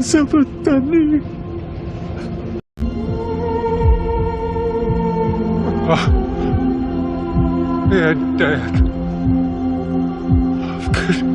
Separate தண்ணி Dear Dad, I've got...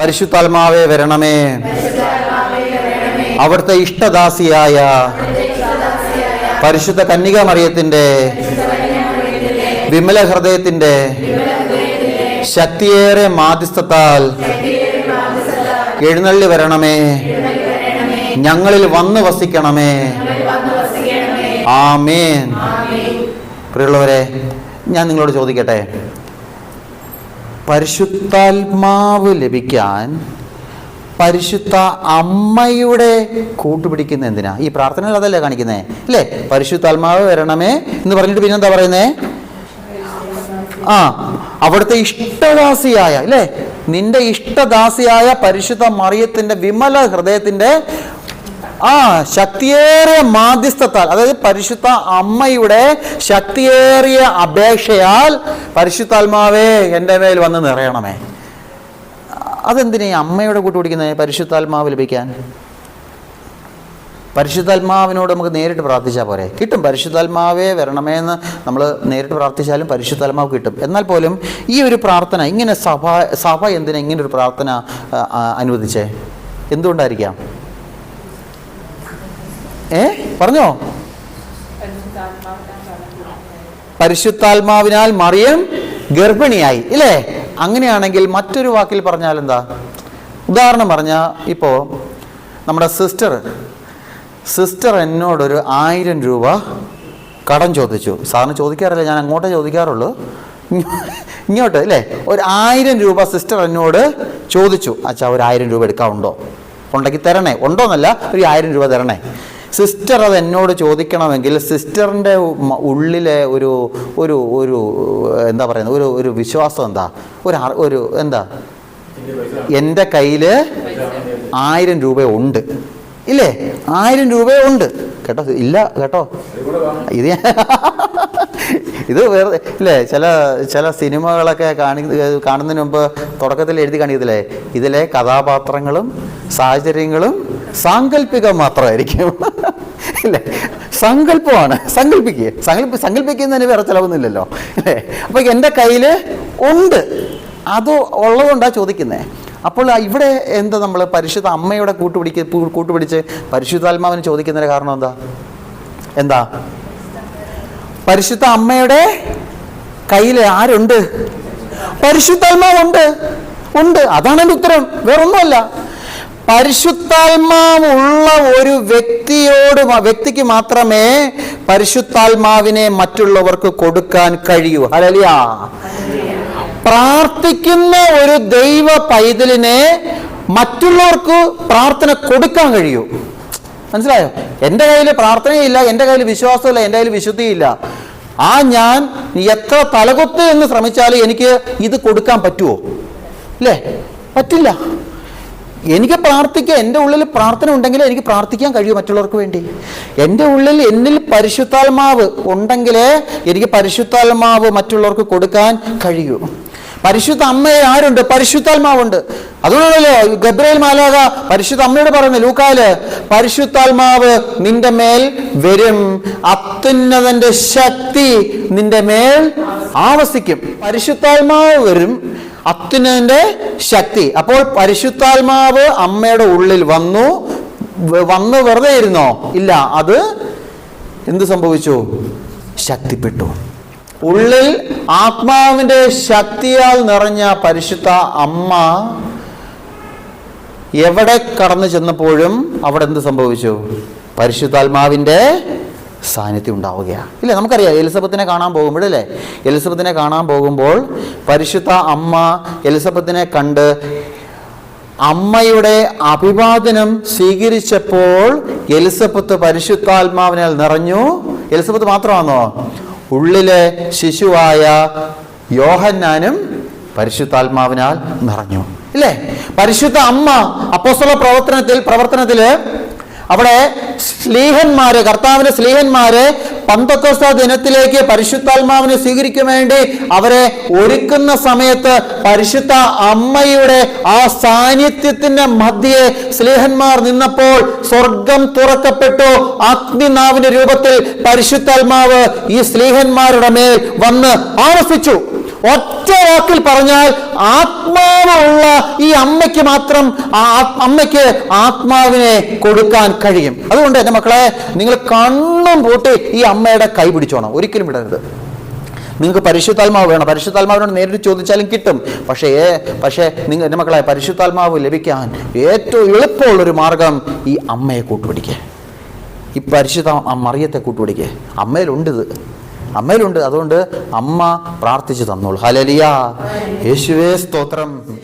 പരിശുദ്ധാത്മാവേ വരണമേ. അവിടുത്തെ ഇഷ്ടദാസിയായ പരിശുദ്ധ കന്യക മറിയത്തിന്റെ വിമല ഹൃദയത്തിന്റെ ശക്തിയേറെ മാധ്യസ്ഥത്താൽ എഴുന്നള്ളി വരണമേ. ഞങ്ങളിൽ വന്ന് വസിക്കണമേ. ആമേൻ. പ്രിയുള്ളവരെ ഞാൻ നിങ്ങളോട് ചോദിക്കട്ടെ? പരിശുദ്ധാത്മാവ് ലഭിക്കാൻ പരിശുദ്ധ അമ്മയുടെ കൂട്ടുപിടിക്കുന്ന എന്തിനാ? ഈ പ്രാർത്ഥന അതല്ലേ കാണിക്കുന്നത് അല്ലേ? പരിശുദ്ധാത്മാവ് വരണമേ എന്ന് പറഞ്ഞിട്ട് പിന്നെ എന്താ പറയുന്നേ? ആ അവിടുത്തെ ഇഷ്ടദാസിയായ അല്ലേ? നിന്റെ ഇഷ്ടദാസിയായ പരിശുദ്ധ മറിയത്തിന്റെ വിമല ഹൃദയത്തിന്റെ ആ ശക്തിയേറിയ മാധ്യസ്ഥത്താൽ അതായത് പരിശുദ്ധ അമ്മയുടെ ശക്തിയേറിയ അപേക്ഷയാൽ പരിശുദ്ധാത്മാവേ എന്റെ മേൽ വന്ന് നിറയണമേ. അതെന്തിനാ അമ്മയുടെ കൂട്ട് പിടിക്കുന്നത് പരിശുദ്ധാത്മാവ് ലഭിക്കാൻ. പരിശുദ്ധാത്മാവിനോട് നമുക്ക് നേരിട്ട് പ്രാർത്ഥിച്ചാൽ പോരെ. കിട്ടും പരിശുദ്ധാത്മാവേ വരണമേ എന്ന് നമ്മൾ നേരിട്ട് പ്രാർത്ഥിച്ചാലും പരിശുദ്ധാത്മാവ് കിട്ടും. എന്നാൽ പോലും ഈ ഒരു പ്രാർത്ഥന ഇങ്ങനെ സഭ സഭ എന്തിനാ ഇങ്ങനെ ഒരു പ്രാർത്ഥന അനുവദിച്ചേ? എന്തുകൊണ്ടായിരിക്കാം? ഏ? പറഞ്ഞോ? പരിശുദ്ധാത്മാവിനാൽ മറിയം ഗർഭിണിയായി ഇല്ലേ? അങ്ങനെയാണെങ്കിൽ മറ്റൊരു വാക്കിൽ പറഞ്ഞാൽ എന്താ? ഉദാഹരണം പറഞ്ഞാൽ ഇപ്പോൾ നമ്മുടെ സിസ്റ്റർ സിസ്റ്റർ എന്നോടൊരു ആയിരം രൂപ കടം ചോദിച്ചു. സാറിന് ചോദിക്കാറില്ല ഞാൻ അങ്ങോട്ടേ ചോദിക്കാറുള്ളൂ. ഇങ്ങോട്ട് അല്ലേ ഒരു ആയിരം രൂപ സിസ്റ്റർ എന്നോട് ചോദിച്ചു. അച്ഛാ ഒരു ആയിരം രൂപ എടുക്കാറുണ്ടോ ഉണ്ടെങ്കിൽ തരണേ. ഉണ്ടോന്നല്ല ഒരു ആയിരം രൂപ തരണേ. സിസ്റ്റർ അത് എന്നോട് ചോദിക്കണമെങ്കിൽ സിസ്റ്ററിന്റെ ഉള്ളിലെ ഒരു ഒരു ഒരു എന്താ പറയുന്നത് ഒരു ഒരു വിശ്വാസം എന്താ? ഒരു ഒരു എന്താ? എന്റെ കയ്യിൽ ആയിരം രൂപ ഉണ്ട് ഇല്ലേ? ആയിരം രൂപ ഉണ്ട്. കേട്ടോ? ഇല്ല കേട്ടോ? ഇത് ഇത് വേറെ ഇല്ലേ ചില ചില സിനിമകളൊക്കെ കാണി കാണുന്നതിന് മുമ്പ് തുടക്കത്തിൽ എഴുതി കാണിക്കത്തില്ലേ? ഇതിലെ കഥാപാത്രങ്ങളും സാഹചര്യങ്ങളും സാങ്കല്പികം മാത്രമായിരിക്കും. ഇല്ലേ? സങ്കല്പമാണ്. സങ്കല്പിക്കുക സങ്കല്പ സങ്കല്പിക്കുന്നതിന് വേറെ ചിലവൊന്നുമില്ലല്ലോ. അല്ലേ അപ്പോൾ എന്റെ കയ്യിൽ ഉണ്ട്. അത് ഉള്ളതുകൊണ്ടാണ് ചോദിക്കുന്നത് അപ്പോൾ ഇവിടെ എന്താ നമ്മൾ പരിശുദ്ധ അമ്മയുടെ കൂട്ടുപിടിക്ക് കൂട്ടുപിടിച്ച് പരിശുദ്ധാത്മാവിന് ചോദിക്കുന്നതിന് കാരണം എന്താ? എന്താ? പരിശുദ്ധ അമ്മയുടെ കയ്യിൽ ആരുണ്ട്? പരിശുദ്ധാത്മാവുണ്ട്. ഉണ്ട്. അതാണ് എന്റെ ഉത്തരം. വേറൊന്നുമല്ല. പരിശുദ്ധാത്മാവുള്ള ഒരു വ്യക്തിയോട് വ്യക്തിക്ക് മാത്രമേ പരിശുദ്ധാത്മാവിനെ മറ്റുള്ളവർക്ക് കൊടുക്കാൻ കഴിയൂ. ഹലലിയാ പ്രാർത്ഥിക്കുന്ന ഒരു ദൈവ പൈതലിനെ മറ്റുള്ളവർക്ക് പ്രാർത്ഥന കൊടുക്കാൻ കഴിയൂ. മനസ്സിലായോ? എന്റെ കയ്യിൽ പ്രാർത്ഥനയില്ല എന്റെ കയ്യിൽ വിശ്വാസമില്ല എന്റെ കയ്യിൽ വിശുദ്ധിയില്ല. ആ ഞാൻ എത്ര തലകൊത്ത് എന്ന് ശ്രമിച്ചാലും എനിക്ക് ഇത് കൊടുക്കാൻ പറ്റുമോ അല്ലേ പറ്റില്ല. എനിക്ക് പ്രാർത്ഥിക്കുക എന്റെ ഉള്ളിൽ പ്രാർത്ഥന ഉണ്ടെങ്കിൽ എനിക്ക് പ്രാർത്ഥിക്കാൻ കഴിയും മറ്റുള്ളവർക്ക് വേണ്ടി. എന്റെ ഉള്ളിൽ എന്നിൽ പരിശുദ്ധാത്മാവ് ഉണ്ടെങ്കിലേ എനിക്ക് പരിശുദ്ധാത്മാവ് മറ്റുള്ളവർക്ക് കൊടുക്കാൻ കഴിയൂ. പരിശുദ്ധ അമ്മയെ ആരുണ്ട്? പരിശുദ്ധാത്മാവുണ്ട്. അതുകൊണ്ടല്ലേ ഗബ്രയിൽ മാലാക പരിശുദ്ധ അമ്മയോട് പറയുന്നത് ലൂക്കാൽ പരിശുദ്ധാത്മാവ് നിന്റെ മേൽ വരും. അത്യുന്നതന്റെ ശക്തി നിന്റെ മേൽ ആവസിക്കും. പരിശുദ്ധാത്മാവ് വരും അത്യുന്നതന്റെ ശക്തി. അപ്പോൾ പരിശുദ്ധാത്മാവ് അമ്മയുടെ ഉള്ളിൽ വന്നു. വന്നു വെറുതെ ഇരുന്നോ? ഇല്ല. അത് എന്ത് സംഭവിച്ചു? ശക്തിപ്പെട്ടു. ഉള്ളിൽ ആത്മാവിന്റെ ശക്തിയാൽ നിറഞ്ഞ പരിശുദ്ധ അമ്മ എവിടെ കടന്നു ചെന്നപ്പോഴും അവിടെ എന്ത് സംഭവിച്ചു? പരിശുദ്ധാത്മാവിന്റെ സാന്നിധ്യം ഉണ്ടാവുകയാണ്. ഇല്ലേ? നമുക്കറിയാം എലിസബത്തിനെ കാണാൻ പോകുമ്പോഴല്ലേ എലിസബത്തിനെ കാണാൻ പോകുമ്പോൾ പരിശുദ്ധ അമ്മ എലിസബത്തിനെ കണ്ട് അമ്മയുടെ അഭിവാദനം സ്വീകരിച്ചപ്പോൾ എലിസബത്ത് പരിശുദ്ധാത്മാവിനാൽ നിറഞ്ഞു. എലിസബത്ത് മാത്രമാണോ? ഉള്ളിലെ ശിശുവായ യോഹന്നാനും പരിശുദ്ധാത്മാവിനാൽ നിറഞ്ഞു. ഇല്ലേ? പരിശുദ്ധ അമ്മ അപ്പോസ്തല പ്രവർത്തനത്തിൽ പ്രവർത്തനത്തിൽ അവിടെ സ്ലീഹന്മാര് കർത്താവിന്റെ സ്ലീഹന്മാര് പന്തക്കോസ്ത ദിനത്തിലേക്ക് പരിശുദ്ധാത്മാവിനെ സ്വീകരിക്കാൻ വേണ്ടി അവരെ ഒരുക്കുന്ന സമയത്ത് പരിശുദ്ധ അമ്മയുടെ ആ സാന്നിധ്യത്തിന്റെ മധ്യേ സ്ലേഹന്മാർ നിന്നപ്പോൾ സ്വർഗം തുറക്കപ്പെട്ടു. അഗ്നിനാവിന്റെ രൂപത്തിൽ പരിശുദ്ധാത്മാവ് ഈ സ്ലേഹന്മാരുടെ മേൽ വന്ന് ആവസിച്ചു ഒറ്റ വാക്കിൽ പറഞ്ഞാൽ ആത്മാവുള്ള ഈ അമ്മയ്ക്ക് മാത്രം ആ അമ്മയ്ക്ക് ആത്മാവിനെ കൊടുക്കാൻ കഴിയും. അതുകൊണ്ട് എന്റെ മക്കളെ നിങ്ങൾ കണ്ണും പൂട്ടി ഈ അമ്മയുടെ കൈ പിടിച്ചോണം. ഒരിക്കലും വിടരുത്. നിങ്ങൾക്ക് പരിശുദ്ധാത്മാവ് വേണം. പരിശുദ്ധാത്മാവിനോട് നേരിട്ട് ചോദിച്ചാലും കിട്ടും. പക്ഷേ പക്ഷേ നിങ്ങൾ എന്റെ മക്കളെ പരിശുദ്ധാത്മാവ് ലഭിക്കാൻ ഏറ്റവും എളുപ്പമുള്ളൊരു മാർഗം ഈ അമ്മയെ കൂട്ടുപിടിക്കുക ഈ പരിശുദ്ധ മറിയത്തെ കൂട്ടുപിടിക്കുക അമ്മയിലുണ്ട് ഇത് അമ്മയിലുണ്ട്. അതുകൊണ്ട് അമ്മ പ്രാർത്ഥിച്ചു തന്നോളൂ. ഹലലിയ യേശുവേ സ്തോത്രം.